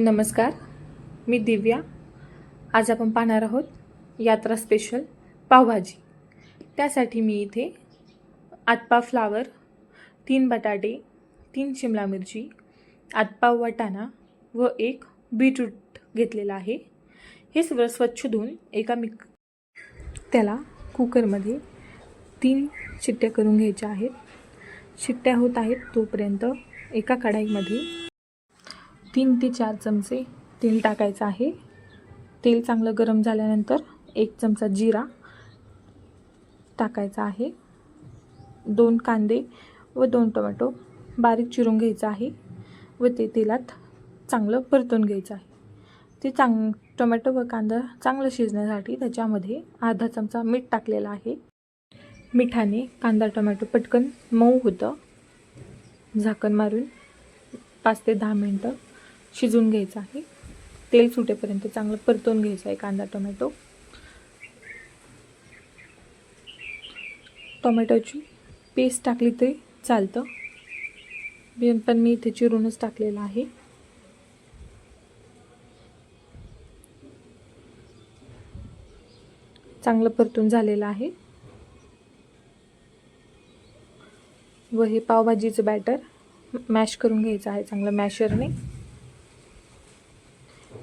नमस्कार मी दिव्या. आज आपण पाहणार आहोत यात्रा स्पेशल पावभाजी. त्यासाठी मी इथे आतपा फ्लावर तीन बटाटे तीन शिमला मिरची आतपाव वाटाणा व एक बीटरूट घेतलेला आहे. हे सगळं स्वच्छ धुवून एका मिक त्याला कुकरमध्ये तीन शिट्ट्या करून घ्यायच्या आहेत. शिट्ट्या होत आहेत तोपर्यंत एका कढाईमध्ये तीन ते चार चमचे तेल टाकायचं आहे. तेल चांगलं गरम झाल्यानंतर एक चमचा जिरा टाकायचा आहे. दोन कांदे व दोन टोमॅटो बारीक चिरून घ्यायचं आहे व ते तेलात चांगलं परतून घ्यायचं आहे. ते चांग टोमॅटो व कांदा चांगलं शिजण्यासाठी त्याच्यामध्ये अर्धा चमचा मीठ टाकलेलं आहे. मिठाने कांदा टोमॅटो पटकन मऊ होतं. झाकण मारून पाच ते दहा मिनटं शिजवून घ्यायचं आहे. तेल सुटेपर्यंत चांगलं परतवून घ्यायचं आहे कांदा टोमॅटो. टोमॅटोची पेस्ट टाकली तरी चालतं. पण मी इथे चिरूनच टाकलेलं आहे. चांगलं परतून झालेलं आहे. व हे पावभाजीचं बॅटर मॅश करून घ्यायचं आहे चांगलं मॅशरने.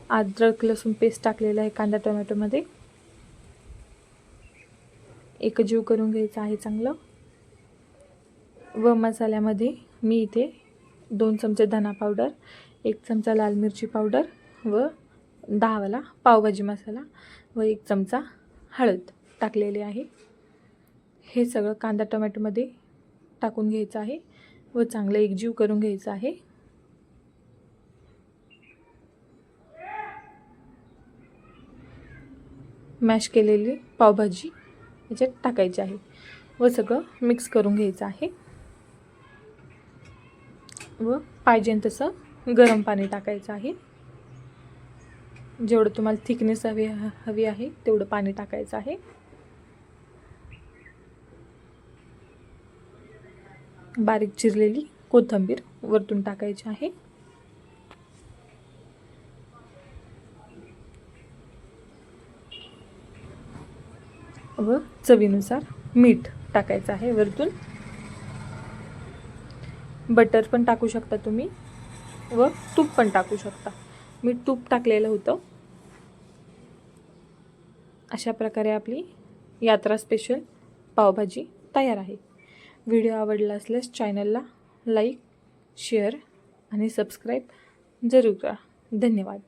अद्रक लसूण पेस्ट टाकलेलं आहे कांदा टोमॅटोमध्ये. एकजीव करून घ्यायचा आहे चांगलं. व मसाल्यामध्ये मी इथे दोन चमचे धना पावडर एक चमचा लाल मिरची पावडर व दहावाला पावभाजी मसाला व एक चमचा हळद टाकलेली आहे. हे सगळं कांदा टोमॅटोमध्ये टाकून घ्यायचं आहे व चांगलं एकजीव करून घ्यायचं आहे. मॅश केलेली पावभाजी याच्यात टाकायची आहे. व सगळं मिक्स करून घ्यायचं आहे. व पाहिजे तसं गरम पाणी टाकायचं आहे. जेवढं तुम्हाला थिकनेस हवी हवी आहे तेवढं पाणी टाकायचं आहे. बारीक चिरलेली कोथिंबीर वरतून टाकायची आहे. व चवीनुसार मीठ टाकायचं आहे वरतून. बटर पण टाकू शकता तुम्ही व तूप पण टाकू शकता. मी तूप टाकलेलं होतं. अशा प्रकारे आपली यात्रा स्पेशल पावभाजी तयार आहे. व्हिडिओ आवडला असल्यास चॅनलला लाईक शेअर आणि सबस्क्राईब जरूर करा. धन्यवाद.